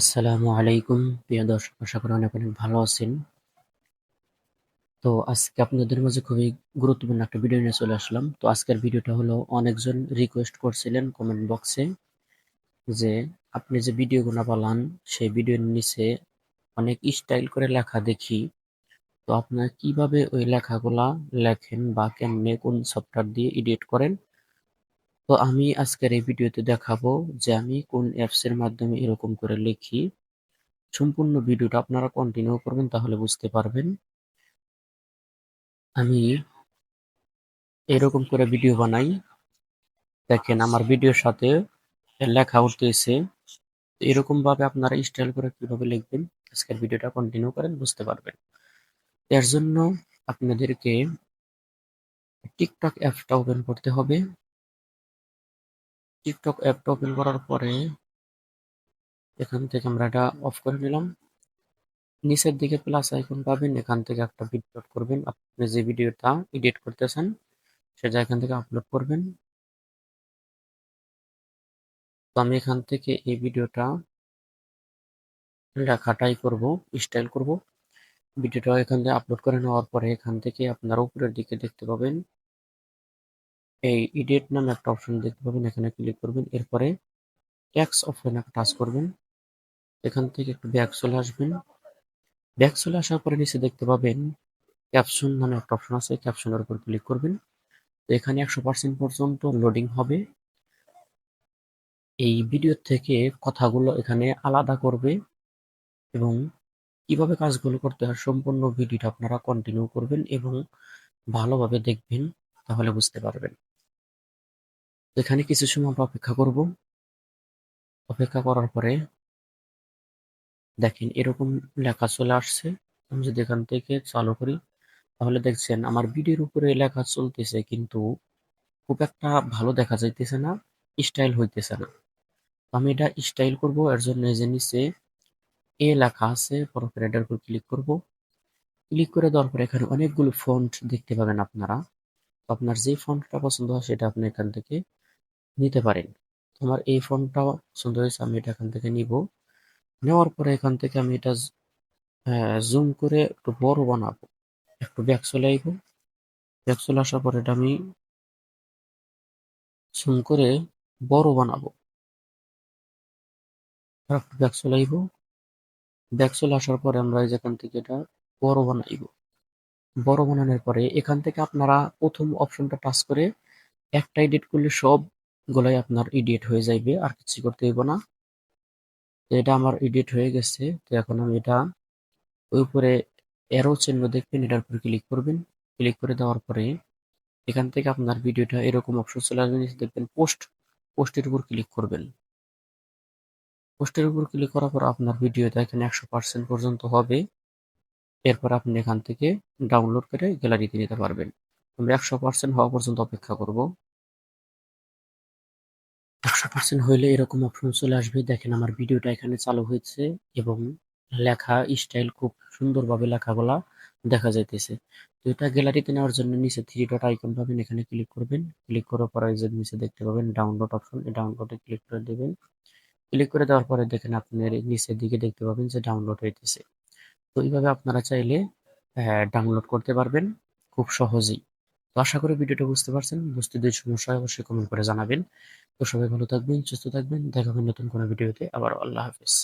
আসসালামু আলাইকুম। প্রিয় দর্শক, আশা করি অনেক অনেক ভালো আছেন। তো আজকে আপনাদের মাঝে খুবই গুরুত্বপূর্ণ একটা ভিডিও নিয়ে চলে আসলাম। তো আজকের ভিডিওটা হলো অনেকজন রিকোয়েস্ট করছিলেন কমেন্ট বক্সে যে আপনি যে ভিডিওগুলো বানান, সেই ভিডিওর নিচে অনেক স্টাইল করে লেখা দেখি। তো আপনারা কীভাবে ওই লেখাগুলা লেখেন বা কেমনে কোন সফটওয়্যার দিয়ে এডিট করেন? তো আমি আজকের এই ভিডিওতে দেখাবো যে আমি কোন অ্যাপসের মাধ্যমে এরকম করে লিখি। সম্পূর্ণ ভিডিওটা আপনারা কন্টিনিউ করবেন তাহলে বুঝতে পারবেন। আমি এরকম করে ভিডিও বানাই। দেখেন আমার ভিডিওর সাথে লেখা উঠতেছে। এরকম ভাবে আপনারা স্টাইল করে কীভাবে লিখবেন, আজকের ভিডিওটা কন্টিনিউ করেন, বুঝতে পারবেন। এর জন্য আপনাদেরকে টিকটক অ্যাপটা ওপেন করতে হবে। টিকটক অ্যাপটা ওপেন করার পরে এখান থেকে আমরা এটা অফ করে নিলাম। নিচের দিকে প্লাস আইকন পাবেন, এখান থেকে একটা ভিডিও করবেন। আপনি যে ভিডিওটা এডিট করতেছেন, সেটা এখান থেকে আপলোড করবেন। তো আমি এখান থেকে এই ভিডিওটা লেখাটাই করব স্টাইল করব। ভিডিওটা এখান থেকে আপলোড করে নেওয়ার পরে এখান থেকে আপনারা উপরের দিকে দেখতে পাবেন। এই এডিট নামে একটা অপশন দেখতে পাবেন, এখানে ক্লিক করবেন, এরপরে ট্যাক্স অপশনে টাচ করবেন, এখান থেকে একটু ব্যাক চলে আসবেন। ব্যাক চলে আসার পরে নিচে দেখতে পাবেন ক্যাপশন নামে একটা অপশন আছে ক্যাপশনের উপর ক্লিক করবেন। তো এখানে একশো পার্সেন্ট পর্যন্ত লোডিং হবে। এই ভিডিও থেকে কথাগুলো এখানে আলাদা করবে এবং কীভাবে কাজগুলো করতে হয় সম্পূর্ণ ভিডিওটা আপনারা কন্টিনিউ করবেন এবং ভালোভাবে দেখবেন। তাহলে বুঝতে পারবেন। এখানে কিছু সময় আমরা অপেক্ষা করব। অপেক্ষা করার পরে দেখেন এরকম লেখা চলে আসছে। আমি যদি এখান থেকে চালু করি, তাহলে দেখছেন আমার ভিডিওর উপরে লেখা চলতেছে কিন্তু খুব একটা ভালো দেখা যাইতেছে না স্টাইল হইতেছে না। আমি এটা স্টাইল করব, এর জন্য যে নিচে এ লেখা আছে এটার উপর ক্লিক করব। ক্লিক করে দেওয়ার পরে এখানে অনেকগুলো ফন্ট দেখতে পাবেন আপনারা। আপনার যে ফন্টটা পছন্দ হয় সেটা আপনি এখান থেকে নিতে পারেন। আমার এই ফন্টটা পছন্দ হয়েছে, আমি এটা এখান থেকে নিব। নেওয়ার পরে এখান থেকে আমি এটা জুম করে একটু বড় বানাবো। একটু ব্যাক চলে আইব। ব্যাক চলে আসার পরে এটা আমি জুম করে বড় বানাবো। একটু ব্যাক চলে আইব। ব্যাক চলে আসার পরে আমরা যেখান থেকে এটা বড় বানাইব। বড় বানানোর পরে এখান থেকে আপনারা প্রথম অপশনটা টাচ করে একটা এডিট করলে সব গুলাই আপনার এডিট হয়ে যাইবে, আর কিছু করতে হইব না। এটা আমার এডিট হয়ে গেছে। তো এখন আমি এটা ওই উপরে এরো চিহ্ন দেখবেন, এটার উপর ক্লিক করবেন। ক্লিক করে দেওয়ার পরে এখান থেকে আপনার ভিডিওটা এরকম অপশন চলে আসবে দেখবেন পোস্ট পোস্টের উপর ক্লিক করবেন। পোস্টের উপর ক্লিক করার পর আপনার ভিডিওটা এখানে একশো পার্সেন্ট পর্যন্ত হবে। এরপর আপনি এখান থেকে ডাউনলোড করে গ্যালারিতে নিতে পারবেন। আমরা একশো পার্সেন্ট হওয়া পর্যন্ত অপেক্ষা করব। একশো পার্সেন্ট হইলে এরকম অপশন চলে আসবে। দেখেন আমার ভিডিওটা এখানে চালু হয়েছে এবং লেখা স্টাইল খুব সুন্দরভাবে লেখাগুলা দেখা যাইতেছে। তো এটা গ্যালারিতে নেওয়ার জন্য নিচে থ্রি ডট আইকন পাবেন। এখানে ক্লিক করবেন। ক্লিক করার পরে যে নিচে দেখতে পাবেন ডাউনলোড অপশন এই ডাউনলোডে ক্লিক করে দেবেন। ক্লিক করে দেওয়ার পরে দেখেন আপনার নিচের দিকে দেখতে পাবেন যে ডাউনলোড হইতেছে। তো এইভাবে আপনারা চাইলে ডাউনলোড করতে পারবেন খুব সহজেই। তো আশা করি ভিডিওটা বুঝতে পারছেন। বুঝতে যদি সমস্যা হয়, অবশ্যই কমেন্ট করে জানাবেন। তো সবাই ভালো থাকবেন, সুস্থ থাকবেন। দেখা হবে নতুন কোনো ভিডিওতে। আবার আল্লাহ হাফিজ।